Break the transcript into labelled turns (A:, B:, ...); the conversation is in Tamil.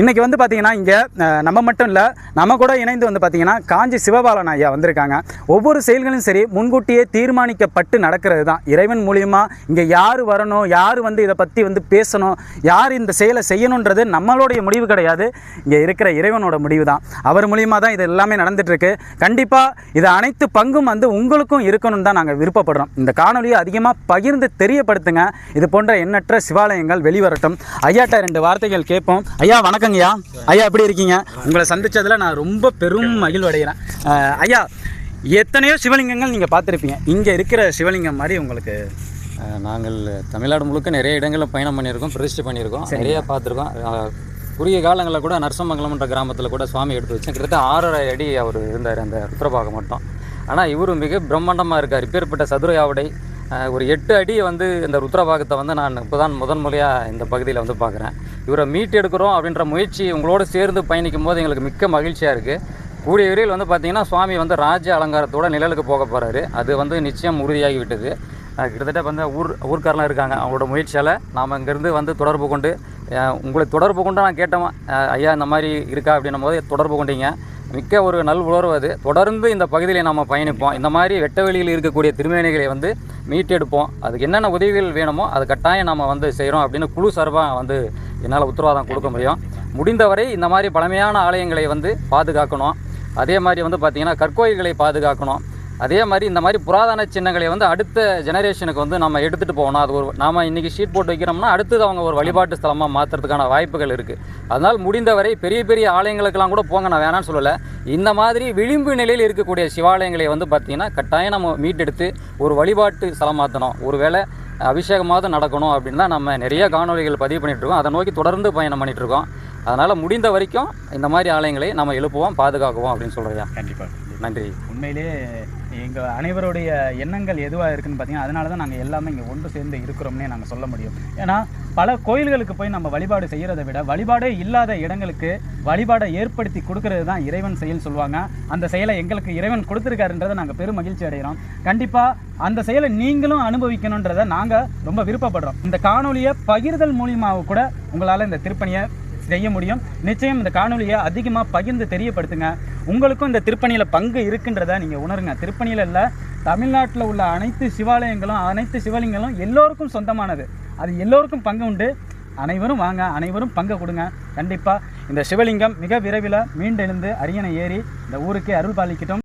A: இன்றைக்கி வந்து பார்த்தீங்கன்னா இங்கே நம்ம மட்டும் இல்லை நம்ம கூட இணைந்து வந்து பார்த்தீங்கன்னா காஞ்சி சிவபாலன் ஐயா வந்திருக்காங்க. ஒவ்வொரு செயல்களும் சரி முன்கூட்டியே தீர்மானிக்கப்பட்டு நடக்கிறது தான் இறைவன் மூலியமா இங்கே யார் வரணும் யார் வந்து இதை பற்றி வந்து பேசணும் யார் இந்த செயலை செய்யணுன்றது நம்மளுடைய முடிவு கிடையாது. இங்கே இருக்கிற இறைவனோட முடிவு தான் அவர் மூலியமாக தான் இது எல்லாமே நடந்துகிட்ருக்கு கண்டிப்பாக இது அனைத்து பங்கும் வந்து உங்களுக்கும் இருக்கணும்னு தான் நாங்கள் விருப்பப்படுறோம். இந்த காணொலியை அதிகமாக பகிர்ந்து தெரியப்படுத்துங்க. இது போன்ற எண்ணற்ற சிவாலயங்கள் வெளிவரட்டும். ஐயாட்ட ரெண்டு வார்த்தைகள் கேட்போம். ஐயா வணக்கம். வணக்கங்கய்யா. ஐயா எப்படி இருக்கீங்க? உங்களை சந்திச்சதுல நான் ரொம்ப பெரும் மகிழ்வடைகிறேன். ஐயா எத்தனையோ சிவலிங்கங்கள் நீங்கள் பார்த்துருப்பீங்க. இங்கே இருக்கிற சிவலிங்கம் மாதிரி உங்களுக்கு
B: நாங்கள் தமிழ்நாடு முழுக்க நிறைய இடங்களில் பயணம் பண்ணியிருக்கோம் பிரதிஷ்டை பண்ணியிருக்கோம். நிறைய பார்த்துருக்கோம். குறுகிய காலங்களில் கூட நரசமங்கலம்ன்ற கிராமத்தில் கூட சுவாமி எடுத்து வச்சேன் கிட்டத்தட்ட ஆறரை அடி அவர் இருந்தார் அந்த ருத்ரபாகம் மட்டும். ஆனால் இவர் மிக பிரம்மாண்டமாக இருக்கார். இப்பேற்பட்ட சதுரையாவுடை ஒரு எட்டு அடி வந்து இந்த ருத்ரபாகத்தை வந்து நான் இப்போ தான் முதன் முறையாக இந்த பகுதியில் வந்து பார்க்குறேன். இவரை மீட் எடுக்கிறோம் அப்படின்ற முயற்சி உங்களோட சேர்ந்து பயணிக்கும் போது எங்களுக்கு மிக்க மகிழ்ச்சியாக இருக்குது கூடிய விரைவில் வந்து பார்த்திங்கன்னா சுவாமி வந்து ராஜ அலங்காரத்தோட நிழலுக்கு போக போகிறாரு அது வந்து நிச்சயம் உறுதியாகி விட்டது கிட்டத்தட்ட வந்து ஊர் ஊர்க்காரெலாம் இருக்காங்க. அவங்களோட முயற்சியால் நாம் இங்கேருந்து வந்து தொடர்பு கொண்டு உங்களை தொடர்பு கொண்டு நான் கேட்டோம் ஐயா இந்த மாதிரி இருக்கா அப்படின்னும் போது தொடர்பு கொண்டீங்க. மிக்க ஒரு நல் உணர்வு அது. தொடர்ந்து இந்த பகுதியில் நம்ம பயணிப்போம். இந்த மாதிரி வெட்ட வெளியில் இருக்கக்கூடிய திருமேனிகளை வந்து மீட்டெடுப்போம். அதுக்கு என்னென்ன உதவிகள் வேணுமோ அது கட்டாயம் நம்ம வந்து செய்கிறோம் அப்படின்னு குழு சார்பாக வந்து என்னால் உத்தரவாதம் கொடுக்க முடியும். முடிந்தவரை இந்த மாதிரி பழமையான ஆலயங்களை வந்து பாதுகாக்கணும். அதே மாதிரி வந்து பார்த்திங்கன்னா கற்கோயில்களை பாதுகாக்கணும். அதே மாதிரி இந்த மாதிரி புராதன சின்னங்களை வந்து அடுத்த ஜெனரேஷனுக்கு வந்து நம்ம எடுத்துகிட்டு போகணும். அது ஒரு நாம் இன்றைக்கி ஷீட் போட்டு வைக்கிறோம்னா அடுத்தது அவங்க ஒரு வழிபாட்டு ஸ்தலமாக மாற்றுறதுக்கான வாய்ப்புகள் இருக்குது அதனால் முடிந்தவரை பெரிய பெரிய ஆலயங்களுக்கெல்லாம் கூட போங்க. நான் வேணாம்னு சொல்லலை. இந்த மாதிரி விளிம்பு நிலையில் இருக்கக்கூடிய சிவாலயங்களை வந்து பார்த்திங்கன்னா கட்டாயம் நம்ம மீட்டெடுத்து ஒரு வழிபாட்டு ஸ்தலமாற்றணும் ஒருவேளை அபிஷேகமாவது நடக்கணும் அப்படின்னு தான் நம்ம நிறைய காணொளிகள் பதிவு பண்ணிட்டு இருக்கோம். அதை நோக்கி தொடர்ந்து பயணம் பண்ணிட்டு இருக்கோம். அதனால் முடிந்த வரைக்கும் இந்த மாதிரி ஆலயங்களை நம்ம எழுப்புவோம் பாதுகாக்குவோம் அப்படின்னு சொல்கிறேன்
A: கண்டிப்பாக
B: நன்றி.
A: உண்மையிலேயே எங்கள் அனைவருடைய எண்ணங்கள் எதுவாக இருக்குன்னு பார்த்தீங்கன்னா அதனால தான் நாங்கள் எல்லாமே இங்கே ஒன்று சேர்ந்து இருக்கிறோம்னே நாங்கள் சொல்ல முடியும். ஏன்னா பல கோயில்களுக்கு போய் நம்ம வழிபாடு செய்கிறத விட வழிபாடே இல்லாத இடங்களுக்கு வழிபாடை ஏற்படுத்தி கொடுக்கறது தான் இறைவன் செயல் சொல்லுவாங்க. அந்த செயலை எங்களுக்கு இறைவன் கொடுத்துருக்காருன்றதை நாங்கள் பெரும் மகிழ்ச்சி அடைகிறோம் கண்டிப்பாக அந்த செயலை நீங்களும் அனுபவிக்கணுன்றதை நாங்கள் ரொம்ப விருப்பப்படுறோம். இந்த காணொலியை பகிர்தல் மூலியமாக கூட உங்களால் இந்த திருப்பணியை செய்ய முடியும். நிச்சயம் இந்த காணொலியை அதிகமாக பகிர்ந்து தெரியப்படுத்துங்க. உங்களுக்கும் இந்த திருப்பணியில் பங்கு இருக்குன்றதை நீங்கள் உணருங்க. திருப்பணியில் இல்லை தமிழ்நாட்டில் உள்ள அனைத்து சிவாலயங்களும் அனைத்து சிவலிங்கங்களும் எல்லோருக்கும் சொந்தமானது. அது எல்லோருக்கும் பங்கு உண்டு. அனைவரும் வாங்க அனைவரும் பங்கு கொடுங்க. கண்டிப்பாக இந்த சிவலிங்கம் மிக விரைவில் மீண்டெழுந்து அரியணை ஏறி இந்த ஊருக்கே அருள் பாலிக்கட்டும்.